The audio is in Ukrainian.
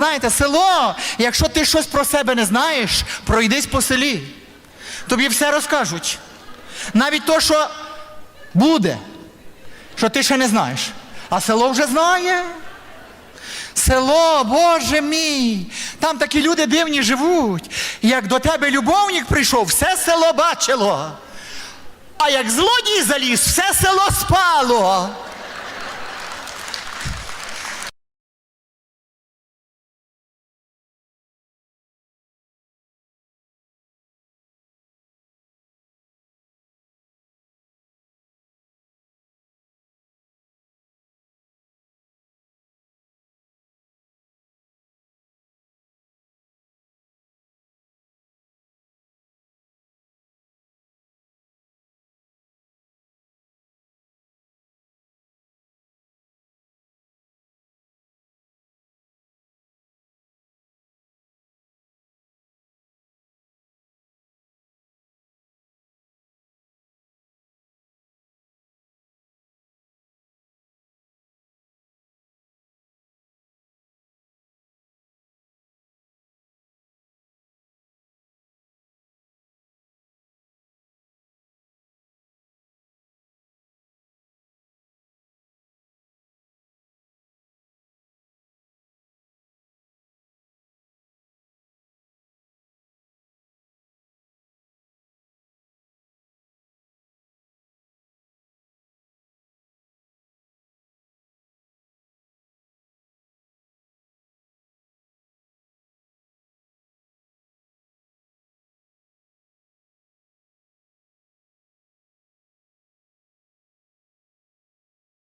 Знаєте, село, якщо ти щось про себе не знаєш, пройдись по селі. Тобі все розкажуть. Навіть то, що буде, що ти ще не знаєш. А село вже знає. Село, Боже мій, там такі люди дивні живуть. Як до тебе любовник прийшов, все село бачило. А як злодій заліз, все село спало.